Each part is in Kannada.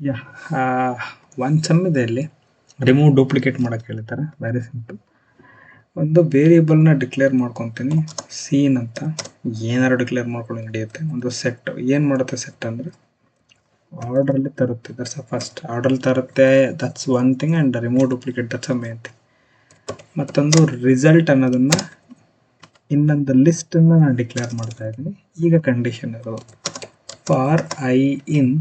ಯಾ ಒಂದು ಸಮ್ ಇದೆ ಇಲ್ಲಿ ರಿಮೂವ್ ಡೂಪ್ಲಿಕೇಟ್ ಮಾಡೋಕ್ಕೆ ಹೇಳ್ತಾರೆ ವೆರಿ ಸಿಂಪಲ್ ಒಂದು ವೇರಿಯೇಬಲ್ನ ಡಿಕ್ಲೇರ್ ಮಾಡ್ಕೊತೀನಿ. ಸೀನ್ ಅಂತ ಏನಾರು ಡಿಕ್ಲೇರ್ ಮಾಡ್ಕೊಂಡು ನಡೆಯುತ್ತೆ. ಒಂದು ಸೆಟ್ ಏನು ಮಾಡುತ್ತೆ ಸೆಟ್ ಅಂದರೆ ಆರ್ಡ್ರಲ್ಲಿ ತರುತ್ತೆ. ದಟ್ಸ್ ಅ ಫಸ್ಟ್ ಆರ್ಡ್ರಲ್ಲಿ ತರುತ್ತೆ. That's one thing and remove duplicate that's a main thing ಮತ್ತೊಂದು ರಿಸಲ್ಟ್ ಅನ್ನೋದನ್ನು ಇನ್ನೊಂದು ಲಿಸ್ಟನ್ನು ನಾನು ಡಿಕ್ಲೇರ್ ಮಾಡ್ತಾ ಇದ್ದೀನಿ. ಈಗ ಕಂಡೀಷನ್ ಇರೋದು ಫಾರ್ ಐ ಇನ್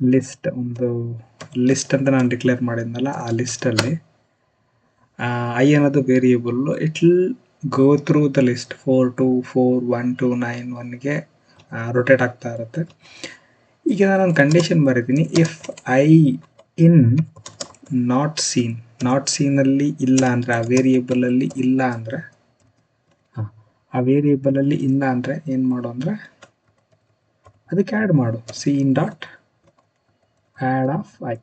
ಲಿಸ್ಟ್ ಒಂದು ಲಿಸ್ಟ್ ಅಂತ ನಾನು ಡಿಕ್ಲೇರ್ ಮಾಡಿದ್ನಲ್ಲ, ಆ ಲಿಸ್ಟಲ್ಲಿ ಐ ಅನ್ನೋದು variable it go through the list four two four one two nine ಒನ್ಗೆ rotate ಆಗ್ತಾ ಇರುತ್ತೆ. ಈಗ ನಾನೊಂದು ಕಂಡೀಷನ್ ಬರೀತೀನಿ. If I in not seen not ಸೀನಲ್ಲಿ ಇಲ್ಲ ಅಂದರೆ, ಆ ವೇರಿಯೇಬಲಲ್ಲಿ ಇಲ್ಲ ಅಂದರೆ, ಹಾಂ, ಆ ವೇರಿಯೇಬಲಲ್ಲಿ ಇಲ್ಲ ಅಂದರೆ ಏನು ಮಾಡು ಅಂದರೆ, ಅದಕ್ಕೆ ಆ್ಯಡ್ ಮಾಡು. Seen dot add of I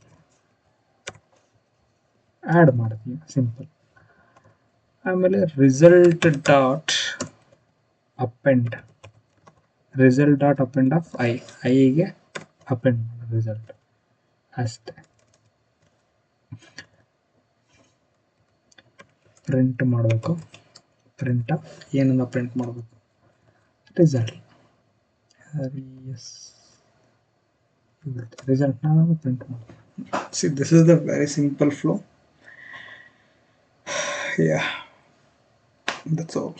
add ಮಾಡ್ತೀನಿ ಸಿಂಪಲ್ ಆಮೇಲೆ result dot append result dot append of I ಐಗೆ append ಮಾಡು ರಿಸಲ್ಟ್ ಅಷ್ಟೇ. ಪ್ರಿಂಟ್ ಮಾಡಬೇಕು. ಪ್ರಿಂಟ್ ಏನನ್ನ ಪ್ರಿಂಟ್ ಮಾಡಬೇಕು? Result S print see this is the very simple flow. Yeah. That's all.